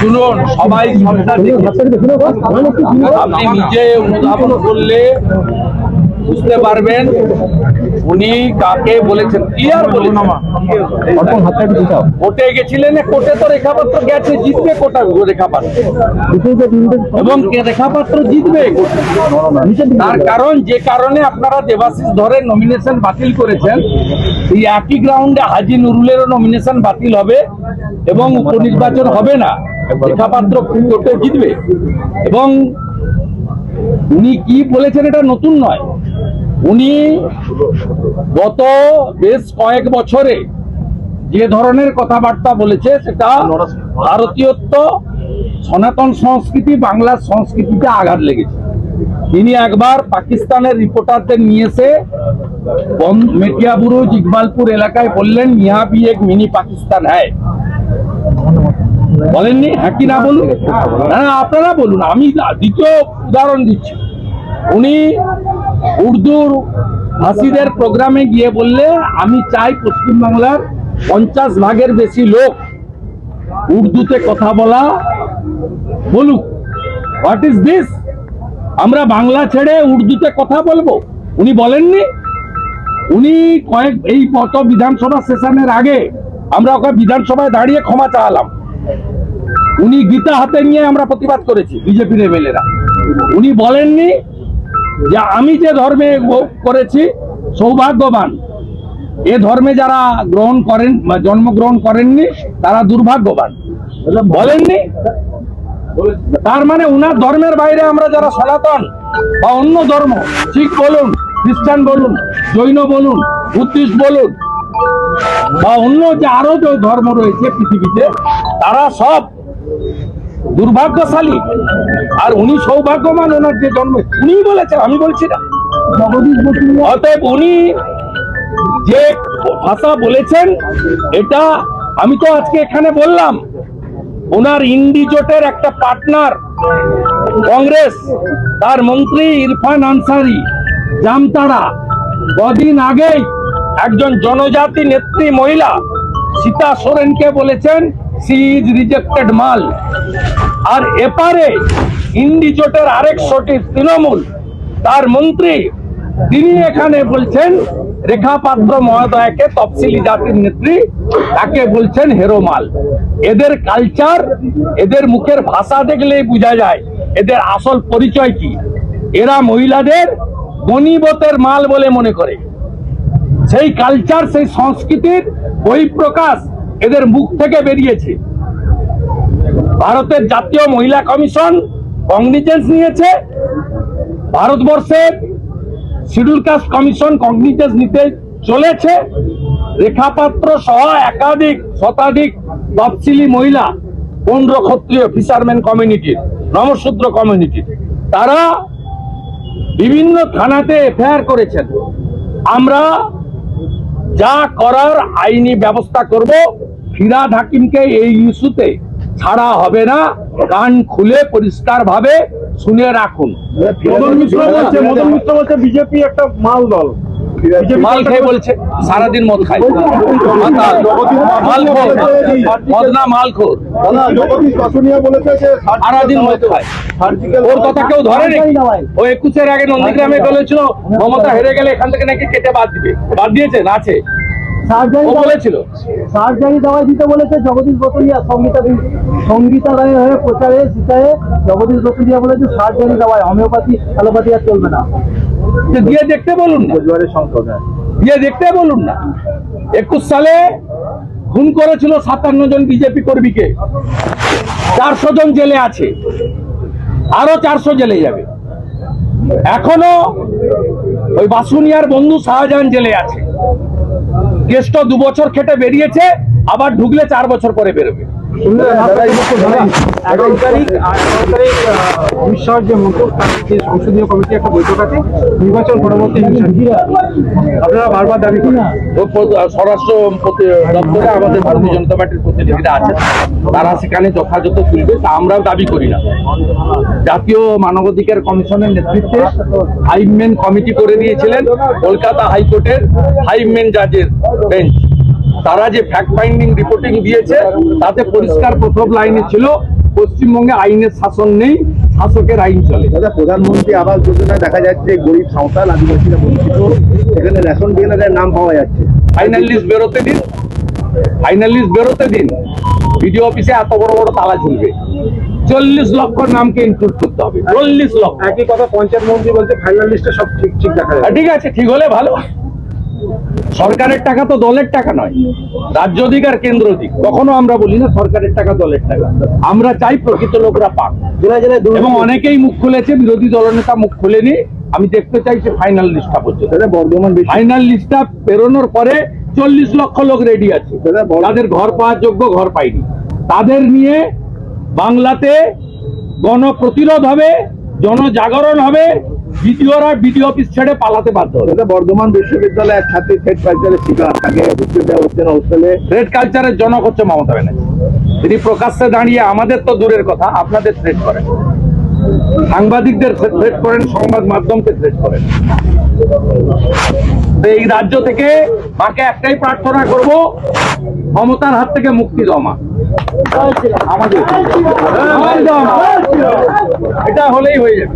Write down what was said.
শুনুন, সবাই আপনি নিজে অনুধাবন করলে বুঝতে পারবেন উনি কাকে বলেছেন। ক্লিয়ার বলেছেন? কোর্টে গেছিলেন কোর্টে তো রেখাপত্র গেছে, জিতবে কোটা, রেখাপত্র। এবং রেখাপত্র জিতবে? তার কারণ, যে কারণে আপনারা দেবাশিস ধরে নমিনেশন বাতিল করেছেন। এই একই গ্রাউন্ডে হাজি নুরুলেরও নমিনেশন বাতিল হবে এবং উপনির্বাচন হবে না। রেখাপাত্র কোর্টে জিতবে। এবং উনি কি বলেছেন এটা নতুন নয়। উনি গত বেশ কয়েক বছরে যে ধরনের কথাবার্তা বলেছে, সেটা ভারতীয়ত্ব, সনাতন সংস্কৃতি বাংলার সংস্কৃতিতে আঘাত লেগেছে। তিনি একবার পাকিস্তানের রিপোর্টারদের নিয়ে এসে মেটিয়াবুরুজ ইকবালপুর এলাকায় বললেন ইহা ভি এক মিনি পাকিস্তান। হ্যায় বলেননি? হ্যাঁ কি না বলুন? না, আপনারা বলুন। আমি দ্বিতীয় উদাহরণ দিচ্ছি। উনি উর্দুর ভাষীদের প্রোগ্রামে গিয়ে বললে আমি চাই পশ্চিমবাংলার পঞ্চাশ ভাগের বেশি লোক উর্দুতে কথা বলা বলুক। হোয়াট ইজ দিস আমরা বাংলা ছেড়ে উর্দুতে কথা বলব। উনি বলেননি? উনি কয়েক এই গত বিধানসভা সেশনের আগে আমরা ওকে বিধানসভায় দাঁড়িয়ে ক্ষমা চাওয়ালাম উনি গীতা হাতে নিয়ে আমরা প্রতিবাদ করেছি বিজেপির এমএলএরা। উনি বলেননি যে আমি যে ধর্মে করেছি, সৌভাগ্যবান। এ ধর্মে যারা গ্রহণ করেন জন্মগ্রহণ করেননি, তারা দুর্ভাগ্যবান। বলেননি? তার মানে উনার ধর্মের বাইরে আমরা যারা সনাতন বা অন্য ধর্ম, শিখ বলুন, খ্রিস্টান বলুন জৈন বলুন, বুদ্ধিস্ট বলুন, বা অন্য যে আরও যে ধর্ম রয়েছে পৃথিবীতে, তারা সব দুর্ভাগ্যশালী। আর উনি সৌভাগ্যবান ওনার যে জন্ম উনি বলেছেন, আমি বলছি না। অতএব উনি যে ভাষা বলেছেন, এটা আমি তো আজকে এখানে বললাম, ওনার ইন্ডি জোটের একটা পার্টনার, কংগ্রেস, তার মন্ত্রী ইরফান আনসারি জামতারা কদিন আগেই একজন জনজাতি নেত্রী মহিলা সীতা সোরেনকে বলেছেন সি ইজ রিজেক্টেড মাল। আর এপারে ইন্ডি জোটের আরেক সঠিক তৃণমূল, তার মন্ত্রী, তিনি এখানে বলছেন রেখা পাত্র মহোদয়কে তফসিলি জাতির নেত্রী, তাকে বলছেন হেরো মাল। এদের কালচার এদের মুখের ভাষা দেখলেই বোঝা যায়, এদের আসল পরিচয় কি? এরা মহিলাদের গণিবতের মাল বলে মনে করে। সেই কালচার সেই সংস্কৃতির বহিঃপ্রকাশ এদের মুখ থেকে বেরিয়েছে। ভারতের জাতীয় মহিলা কমিশন কগনিজেন্স নিয়েছে। ভারতবর্ষের শিডিউল কাস্ট কমিশন কগনিজেন্স নিতে চলেছে। রেখাপাত্র সহ একাধিক, শতাধিক তফসিলি মহিলা পৌন্ড্র ক্ষত্রিয় ফিশারম্যান কমিউনিটির নমশূদ্র কমিউনিটির তারা বিভিন্ন থানাতে এফআইআর করেছেন। আমরা যা করার আইনি ব্যবস্থা করব, ফিরাদ হাকিমকে এই ইস্যুতে ছাড়া হবে না। কান খুলে পরিষ্কার ভাবে শুনে রাখুন। মদন মিত্র বলছে, মদন মিত্র বলছে, বিজেপি একটা মাল দল মাল খেয়ে বলছে মদ মাতাল, মাল খোর। মদনা মাল খোর। বাসুনিয়া মদ খায়। ওর কথা কেউ ধরে নাকি? ও একুশের আগে নন্দীগ্রামে বলেছিল মমতা হেরে গেলে এখান থেকে নাকি কেটে বাদ দিবে। বাদ দিয়েছেন আছে। জগদীশ রায়ের হয়ে প্রচারে সিটায়ে জগদীশ বসুলিয়া বলেছে সার্জারি দাওয়ায় হোমিওপ্যাথি অ্যালোপ্যাথি আর চলবে না। যে দিয়ে দেখতে বলুন না। দিয়ে দেখতে বলুন না। একুশ সালে খুন করেছিল সাতান্ন জন বিজেপি কর্মীকে। চারশো জন জেলে আছে। আরও চারশো জেলে যাবে। এখনও ওই বাসুনিয়ার বন্ধু শাহজাহান জেলে আছে। কেষ্ট দু বছর খেটে বেরিয়েছে আবার ঢুকলে চার বছর পরে বেরোবে। তারিখ এগারো যে সংসদীয় একটা বৈঠক পরবর্তী আপনারা বারবার দাবি স্বরাষ্ট্র দপ্তরে আমাদের ভারতীয় জনতা পার্টির তারা সেখানে যথাযথ তুলবে, তা আমরাও দাবি করি না। জাতীয় মানবাধিকার কমিশনের নেতৃত্বে ফাইভ মেন কমিটি করে দিয়েছিলেন, কলকাতা হাইকোর্টের ফাইভ মেন জাজের বেঞ্চ। তারা যে ফ্যাক্ট ফাইন্ডিং রিপোর্টিং দিয়েছে তাতে পরিষ্কার প্রথম লাইনে ছিল পশ্চিমবঙ্গে আইনের শাসন নেই শাসকের আইন চলে। দাদা প্রধানমন্ত্রী আবাস যোজনায় দেখা যাচ্ছে গরিব সাঁওতাল আদিবাসীরা বঞ্চিত। এখানে রেশন ডিলারের নাম পাওয়া যাচ্ছে। ফাইনাল লিস্ট বেরোতে দিন। ফাইনাল লিস্ট বেরোতে দিন। বিডিও অফিসে এত বড় বড় তালা ঝুলবে। চল্লিশ লক্ষ নামকে ইনক্লুড করতে হবে। চল্লিশ লক্ষ। একই কথা পঞ্চায়েত মন্ত্রী বলছে ফাইনাল লিস্টে সব ঠিক ঠিক দেখা ঠিক আছে ঠিক হলে ভালো। সরকারের টাকা তো দলের টাকা নয় রাজ্য দিক আর কেন্দ্র দিক কখনো আমরা বলি না সরকারের টাকা দলের টাকা। আমরা চাই প্রকৃত লোকরা পাক। এবং অনেকেই মুখ খুলেছে বিরোধী দলনেতা মুখ খুলেনি। আমি দেখতে চাইছি ফাইনাল লিস্টটা পর্যন্ত। বর্ধমান ফাইনাল লিস্টটা পেরোনোর পরে চল্লিশ লক্ষ লোক রেডি আছে। তাদের ঘর পাওয়ার যোগ্য ঘর পায়নি তাদের নিয়ে বাংলাতে গণপ্রতিরোধ হবে। জনজাগরণ হবে বিডিওরা বিডিও অফিস ছেড়ে পালাতে বাধ্য হবে। বর্ধমান বিশ্ববিদ্যালয়ে এক ছাত্রী থ্রেড কালচারের শিকার তাকে ঢুকতে দেওয়া হচ্ছে না হোস্টেলে থ্রেড কালচারের জনক হচ্ছে মমতা ব্যানার্জি। তিনি প্রকাশ্যে দাঁড়িয়ে আমাদের তো দূরের কথা আপনাদের থ্রেড করেন। সাংবাদিকদের থ্রেড করেন সংবাদ মাধ্যমকে থ্রেড করেন। তো এই রাজ্য থেকে মাকে একটাই প্রার্থনা করব মমতার হাত থেকে মুক্তি দাও মা আমাদের এটা হলেই হয়ে যাবে।